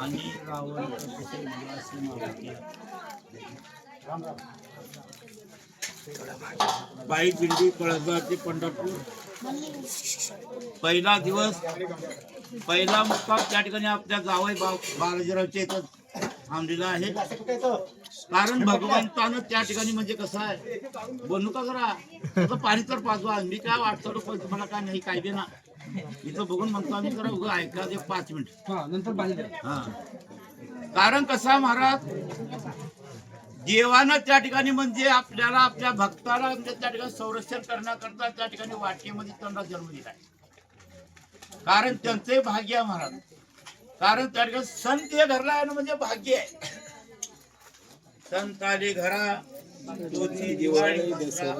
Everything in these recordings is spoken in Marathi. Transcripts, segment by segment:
आणि रावण. बाई दिंडी कळसगाव ते पंढरपूर पहिला दिवस पहिला मुक्काम त्या ठिकाणी आपल्या जावई बा बालाजीरावच्या इथं थांबलेला आहे. कारण भगवंतानं त्या ठिकाणी म्हणजे कसं आहे? बोलू का करा पाणी तर पाजवा. मी काय वाटतो पण तुम्हाला काय नाही काय ना इथं बघून म्हणतो आम्ही जरा उगं ऐका ते पाच मिनिट. हा कारण कसं आहे महाराज? देवानं त्या ठिकाणी म्हणजे आपल्याला आपल्या भक्ताला म्हणजे त्या ठिकाणी संरक्षण करण्याकरता त्या ठिकाणी वाटकेमध्ये त्यांना जन्म दिलाय. कारण त्यांचे भाग्य आहे महाराज. कारण त्या ठिकाणी संत हे घरला आहे ना म्हणजे भाग्य आहे. संत आले घरा तोची दिवाळी दसरा.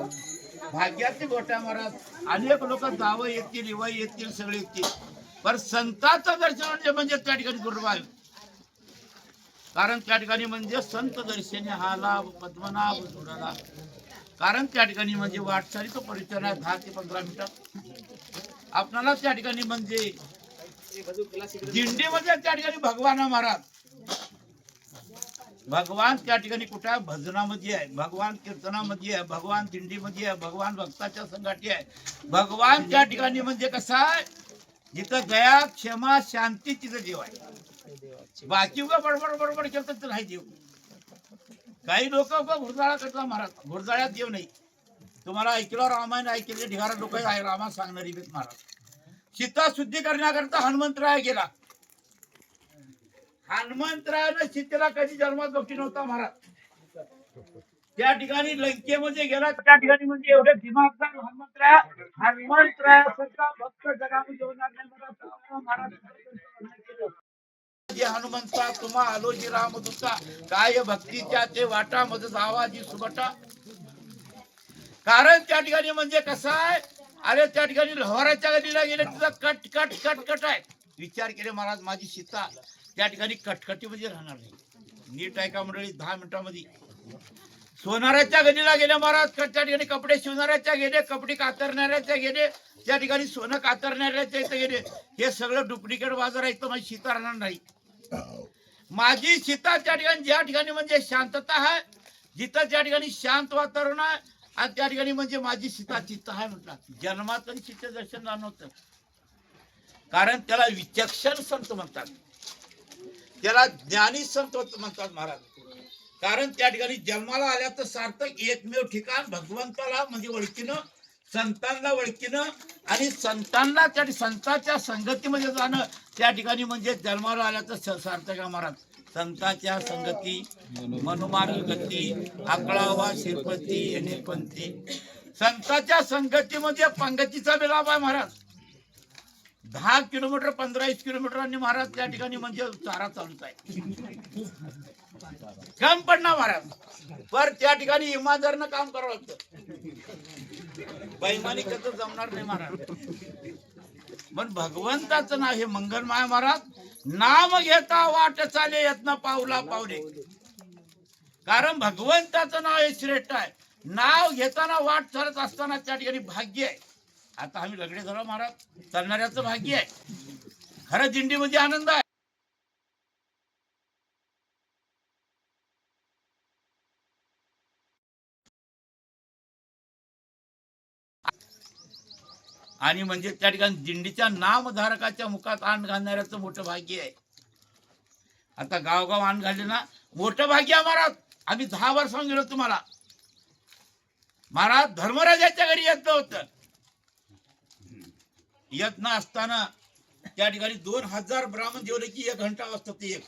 भाग्याचे गोट्या महाराज अनेक लोक जावं येतील इवा येतील सगळे येतील. पण संतांचं दर्शन म्हणजे म्हणजे त्या ठिकाणी दुर्बा कारण त्या ठिकाणी म्हणजे संत दर्शनी हा लाभ पद्मनाभ सोडाला. कारण त्या ठिकाणी म्हणजे वाटचालीचं परिचय आहे दहा ते पंधरा मिनिटात आपणाला त्या ठिकाणी म्हणजे दिंडीमध्ये त्या ठिकाणी भगवान महाराज. भगवान त्या ठिकाणी कुठे आहे? भजनामध्ये आहे. भगवान कीर्तनामध्ये आहे. भगवान दिंडीमध्ये आहे. भगवान भक्ताच्या संघाटी आहे. भगवान त्या ठिकाणी म्हणजे कसं आहे? जिथं दया क्षमा शांती तिथं देव आहे. बाकी उगा बडबड बडबड केलं तर नाही देव. काही लोक घुरजाळा करतात महाराज. घुरजाळ्यात देव नाही. तुम्हाला ऐकलं रामायण ऐकले ढिगारा लोक आहे. रामा सांगणारी महाराज. सीता शुद्धी करण्याकरता हनुमंतराय गेला. हनुमंतरायानं सीतेला कधी जन्मात बघती नव्हता महाराज त्या ठिकाणी लंकेमध्ये गेला. त्या ठिकाणी म्हणजे एवढे दिमागदार हनुमंतराया हनुमंतरायासारखा भक्त जगामध्ये होणार नाही महाराज महाराज जे हनुमंता तुम्हा आलो जी रामदूता काय भक्तीच्या ते वाटा मध जावा जी सुबटा. कारण त्या ठिकाणी म्हणजे कसं आहे? अरे त्या ठिकाणी लोहाराच्या गलीला गेले तिथं कट कट कट कट आहे. विचार केले महाराज माझी सीता त्या ठिकाणी कटकटीमध्ये राहणार नाही. नीट आहे का मंडळी? दहा मिनिटामध्ये. सोनाऱ्याच्या गलीला गेले महाराज त्या ठिकाणी कपडे शिवणाऱ्याच्या गेले कपडे कातरणाऱ्याच्या गेले त्या ठिकाणी सोनं कातरणाऱ्याच्या इथं गेले. हे सगळं डुप्लिकेट बाजार आहे इथं माझी सीता राहणार नाही. माझी सीता त्या ठिकाणी ज्या ठिकाणी म्हणजे शांतता आहे जिथं त्या ठिकाणी शांत वातावरण आहे आणि त्या ठिकाणी म्हणजे माझी सीता चित्त आहे म्हटलं. जन्मातून सीते दर्शन झालं कारण त्याला विचक्षण संत म्हणतात. त्याला ज्ञानी संत म्हणतात महाराज. कारण त्या ठिकाणी जन्माला आल्या तर सार्थक एकमेव ठिकाण भगवंताला म्हणजे ओळखीनं संतांना ओळखीनं आणि संतांना त्या संतांच्या संगतीमध्ये जाणं त्या ठिकाणी म्हणजे जन्माला आल्या तर सार्थक महाराज. संतांच्या संगती मनुमार्ग गती आकळावा शिरपती येणे पंथी. संतांच्या संगतीमध्ये पंगतीचा बी आहे महाराज. दहा किलोमीटर पंधरा वीस किलोमीटरांनी महाराज त्या ठिकाणी म्हणजे चारा चालूच आहे. कम पडणार महाराज. पर त्या ठिकाणी इमानदारनं काम करावं लागतं. बैमानी कसं जमणार नाही महाराज. पण भगवंताचं नाव हे मंगलमाय महाराज. नाम घेता वाट चाले यत्न पावला पावले. कारण भगवंताचं नाव हे श्रेष्ठ आहे. नाव घेताना वाट चालत असताना त्या ठिकाणी भाग्य आहे. आता आम्ही लगडे झालो महाराज. चालणाऱ्याचं भाग्य आहे. खरं दिंडीमध्ये आनंद आहे. आणि म्हणजे त्या ठिकाणी दिंडीच्या नामधारकाच्या मुखात आण घालणाऱ्याचं मोठं भाग्य आहे. आता गावगाव आण घालले ना मोठं भाग्य आहे महाराज. आम्ही दहा वर्ष गेलो तुम्हाला. महाराज धर्मराजाच्या घरी येत होत. येत ना असताना त्या ठिकाणी दोन हजार ब्राह्मण जेवले की एक घंटा वाजतात ते एक.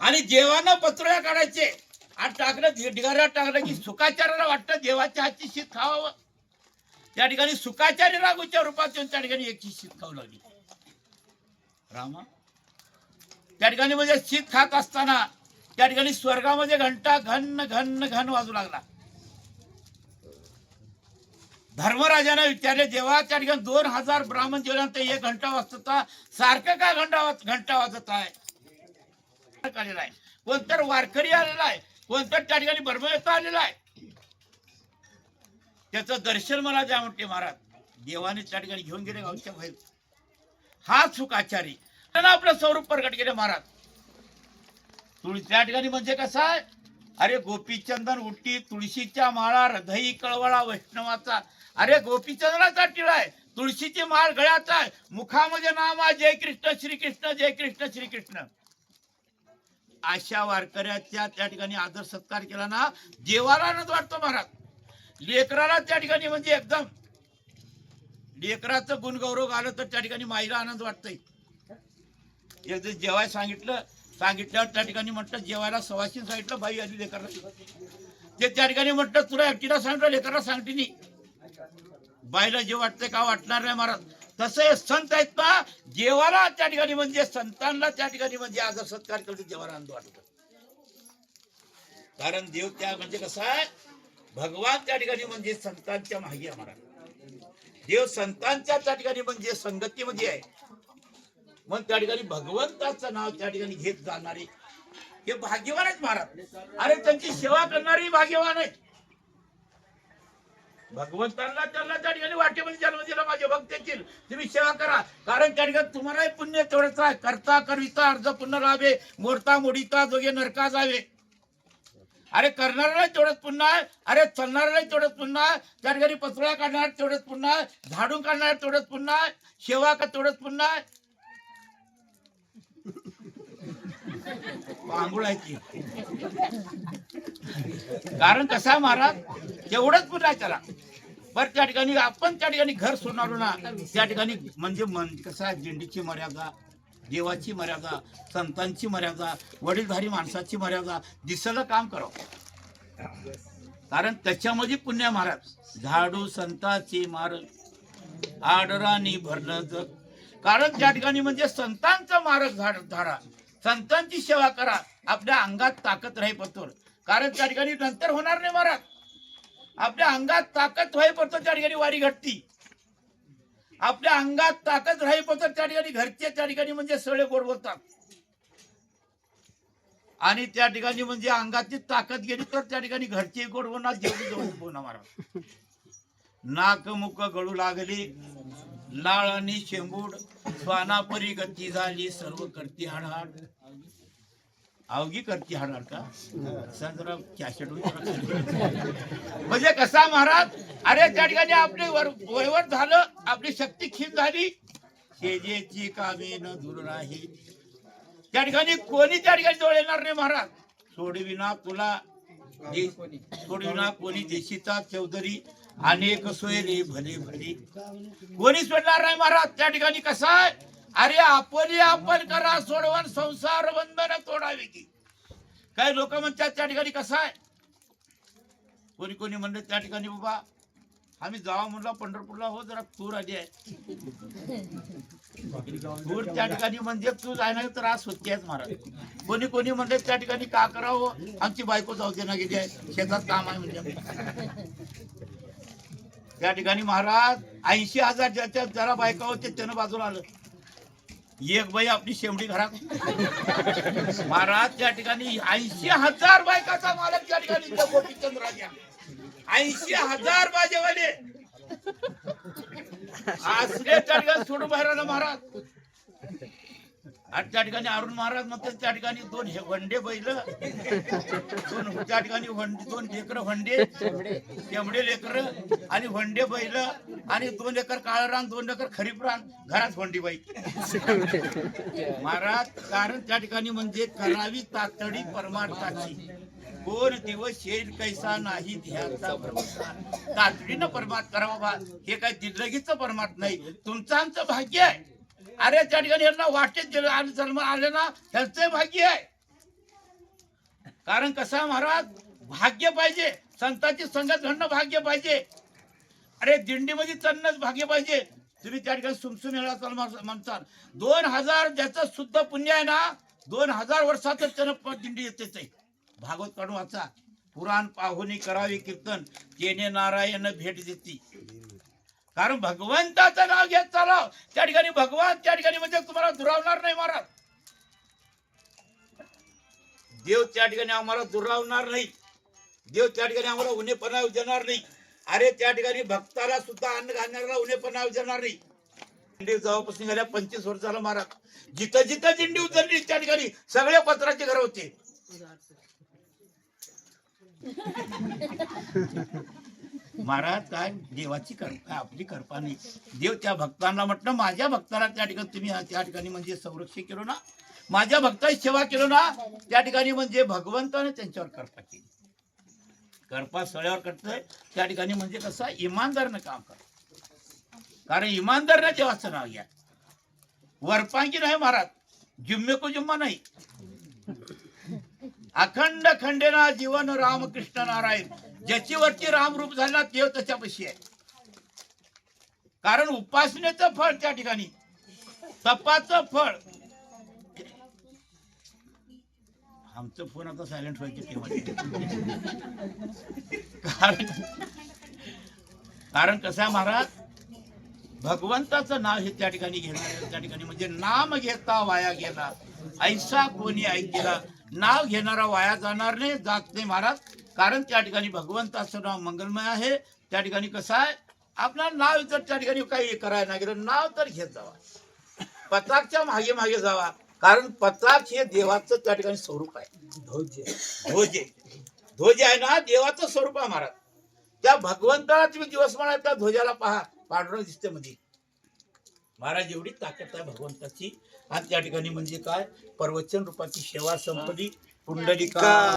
आणि जेवानं पत्रोया काढायचे. आणि टाकलं ढिगाऱ्या टाकलं की सुखाचाराला वाटतं देवाच्या हातची शीत खावावं. त्या ठिकाणी सुखाचार्य राघूच्या रूपात येऊन त्या ठिकाणी एक शीत खाऊ लागली. रामा त्या ठिकाणी म्हणजे शीत खात असताना त्या ठिकाणी स्वर्गामध्ये घंटा घन घन घन वाजू लागला. धर्मराजाने विचारले जेव्हा त्या ठिकाणी दोन हजार ब्राह्मण जेवल्यानंतर एक घंटा वाजत सारखं का घंटा वाज- घंटा वाजत आहे? आलेला आहे कोणतर वारकरी आलेला आहे कोणतर त्या ठिकाणी बर्मयता आलेला आहे. त्याचं दर्शन मला द्या म्हणते महाराज. देवाने त्या ठिकाणी घेऊन गेले गावच्या बाहेर. हा सुख आचारी. आपलं स्वरूप प्रकट केले महाराज. तुळशी त्या ठिकाणी म्हणजे कसं आहे? अरे गोपीचंदन उट्टी तुळशीच्या माळा हृदयी कळवळा वैष्णवाचा. अरे गोपीचंदनाचा टिळा आहे. तुळशीची माळ गळ्याचा आहे. मुखामध्ये नाम आहे जय कृष्ण श्रीकृष्ण जय कृष्ण श्रीकृष्ण अशा वारकऱ्याच्या त्या ठिकाणी आदर सत्कार केला ना देवाला आनंद वाटतो महाराज. लेकराला त्या ठिकाणी म्हणजे एकदम लेकराचं गुणगौरव आलं तर त्या ठिकाणी माईला आनंद वाटतोय. एकदा जेवाय सांगितलं सांगितल्यावर त्या ठिकाणी म्हटलं जेवायला सवाशीन सांगितलं बाई आली लेकरला. ते त्या ठिकाणी म्हटलं तुला एकटीला सांगितलं लेकरला सांगते नाही बाईला जे वाटतंय का वाटणार नाही महाराज तसं हे संत आहेत ना देवाला त्या ठिकाणी म्हणजे संतांना त्या ठिकाणी म्हणजे आदर सत्कार करतो देवाला आनंद वाटतो. कारण देव त्या म्हणजे कसा आहे? भगवान त्या ठिकाणी म्हणजे संतांच्या मागे आम्हाला. देव संतांच्या त्या ठिकाणी म्हणजे संगतीमध्ये आहे. मग त्या ठिकाणी भगवंताचं नाव त्या ठिकाणी घेत जाणारे हे भाग्यवान आहेत महाराज. अरे त्यांची सेवा करणारे भाग्यवान आहेत. भगवंतांना त्यांना त्या ठिकाणी वाटेमध्ये म्हणजे जन्म दिला माझे भक्त येतील तुम्ही सेवा करा. कारण त्या ठिकाणी तुम्हालाही पुण्य तेवढंच आहे. करता करविता अर्ज पुण्य लावे मोडता मोडिता जोगे नरका जावे. अरे करणाऱ्याला तेवढंच पुन्हा. अरे चालणाऱ्याला तेवढंच पुन्हा. त्या ठिकाणी पत्रोळ्या काढणार तेवढंच पुन्हा. झाडून काढणार तेवढंच पुन्हा. शेवा सेवा का तेवढंच पुन्हा. आहे आंघोळ आहे कारण कसा महाराज? तेवढंच पुन्हा आहे त्याला. बर त्या ठिकाणी आपण त्या ठिकाणी घर सोनारू ना. त्या ठिकाणी म्हणजे मन कसं आहे? दिंडीची मर्यादा. देवाची मर्यादा संतांची मर्यादा वडीलधारी माणसाची मर्यादा दिसलं काम करावं. कारण त्याच्यामध्ये पुण्य महाराज. झाडू संताची मार आडरानी भरणं जग. कारण त्या ठिकाणी म्हणजे संतांचा मारक झाड धारा संतांची सेवा करा आपल्या अंगात ताकद राही पतोर कारण त्या ठिकाणी नंतर होणार नाही महाराज. आपल्या अंगात ताकद व्हाय पडतो त्या ठिकाणी वारी घटती. आपल्या अंगात ताकद राही पडतो त्या ठिकाणी घरचे त्या ठिकाणी म्हणजे सळे गोड बोलतात. आणि त्या ठिकाणी म्हणजे अंगाची ताकद गेली तर त्या ठिकाणी घरचे गोड बोलणार जेवढी जवळ बोलणार महाराज नाक मुक गळू लागली लाळ आणि शेंबूड स्वानापरी गती झाली सर्व करती हाडहाड. अवघी करती हाणार का जरा कॅशेट म्हणजे कसा महाराज? अरे त्या ठिकाणी आपले वर- वयवर झालं आपली शक्ती क्षीण झाली. शेजेची कामे न दूर नाही त्या ठिकाणी कोणी त्या ठिकाणी जवळ येणार नाही महाराज? सोडविना तुला सोडविना कोणी देशीचा चौधरी. अनेक सोयरे भले भले. कोणी सोडणार नाही महाराज? त्या ठिकाणी कसं आहे? अरे आपण आपण करा सोडवण संसार बंधन तोडावे की. काही लोक म्हणतात त्या ठिकाणी कसं आहे? कोणी कोणी म्हणले त्या ठिकाणी बाबा आम्ही जावा म्हणला पंढरपूरला. हो जरा तूर आली आहे. तूर त्या ठिकाणी म्हणजे तू जायला तर आज सुट्टी आहेच महाराज. कोणी कोणी म्हणले त्या ठिकाणी का करावं? आमची बायको जाऊ दे ना गेली आहे. शेतात काम आहे म्हणजे. त्या ठिकाणी महाराज ऐंशी हजार ज्याच्या जरा बायका होते त्यानं बाजूला आलं. एक बाई आपली शेवडी घरात. महाराज त्या ठिकाणी ऐंशी हजार बायकाचा मालक त्या ठिकाणी ऐंशी हजार बाजेवाले. असले त्या ठिकाणी सोडून बाहेर महाराज. आणि त्या ठिकाणी अरुण महाराज म्हणतात त्या ठिकाणी दोन हे वंडे बैल दोन त्या ठिकाणी दोन लेकर वंडे तेवढे लेकर आणि वंडे बैल आणि दोन एकर काळ रान दोन एकर खरीप रान घरात वंडी बाई. महाराज कारण त्या ठिकाणी म्हणजे करावी तातडी परमार्थाची. कोण दिवस येईल कैसा नाही ध्याचा परमार्थ तातडीनं परमार्थ करावा हे काय दिल्लगीच परमार्थ नाही. तुमचं आमचं भाग्य आहे. अरे त्या ठिकाणी यांना वाटेत दिलं. आणि जन्म आले ना त्यांचं भाग्य आहे. कारण कसं महाराज? भाग्य पाहिजे. संतांची संगत घडणं भाग्य पाहिजे. अरे दिंडीमध्ये चढणंच भाग्य पाहिजे. तुम्ही त्या ठिकाणी सुमसुम येणार चाल म्हणतात दोन हजार ज्याचं शुद्ध पुण्य आहे ना दोन हजार वर्षातच त्यानं दिंडी येते आहे. भागवत काढून वाचा. पुराण पाहुणी करावी कीर्तन. केने नारायण भेट देती. कारण भगवंताचं नाव घेत चालाव त्या ठिकाणी भगवान त्या ठिकाणी म्हणजे तुम्हाला दुरावणार नाही महाराज. देव त्या ठिकाणी आम्हाला दुरावणार नाही. देव त्या ठिकाणी आम्हाला उन्हेपणा देणार नाही. अरे त्या ठिकाणी भक्ताला सुद्धा अन्न घालणाऱ्याला उन्हेपणा विचारणार नाही. दिंडी जेव्हापासून गेल्या पंचवीस वर्षाला महाराज. जिथं जिथं दिंडी उतरली त्या ठिकाणी सगळे पत्राचे घर होते. महाराज काय देवाची कृपा आपली कृपा नाही. देव त्या भक्तांना म्हटलं माझ्या भक्ताला त्या ठिकाणी तुम्ही त्या ठिकाणी म्हणजे संरक्षण केलं ना माझ्या भक्ताची सेवा केलो ना त्या ठिकाणी म्हणजे भगवंताने त्यांच्यावर कृपा केली. कृपा सळ्यावर करतोय त्या ठिकाणी म्हणजे कसं इमानदारनं काम कर कारण इमानदारनं देवाचं नाव घ्या. वरपांगी नाही महाराज जिम्मे को जिम्मा नाही. अखंड खंडेना जीवन रामकृष्ण नारायण. ज्याची वरती रामरूप झाला देव त्याच्यापाशी आहे. कारण उपासनेचं फळ त्या ठिकाणी. तपाचं फळ. आमचं फोन आता सायलेंट व्हायचे कारण कारण कसं आहे महाराज? भगवंताचं नाव हे त्या ठिकाणी घेणार त्या ठिकाणी म्हणजे नाम घेता वाया गेला. ऐसा कोणी ऐकला नाव घेणारा वाया जाणार नाही जात नाही महाराज. कारण त्या ठिकाणी भगवंताचं नाव मंगलमय आहे. त्या ठिकाणी कसं आहे? आपलं नाव जर त्या ठिकाणी काही करायला नाही गेलं नाव तर घेत जावा. पताकच्या मागे मागे जावा. कारण पताक हे देवाचं त्या ठिकाणी स्वरूप आहे. ध्वज. ध्वज. ध्वज आहे ना देवाचं स्वरूप आहे महाराज. त्या भगवंताला तुम्ही दिवस म्हणा त्या ध्वजाला पहा पांढरं दिसते मध्ये. महाराज एवढी ताकद आहे भगवंताची. आणि त्या ठिकाणी म्हणजे काय? प्रवचन रूपाची सेवा संपली. पुंडलिका.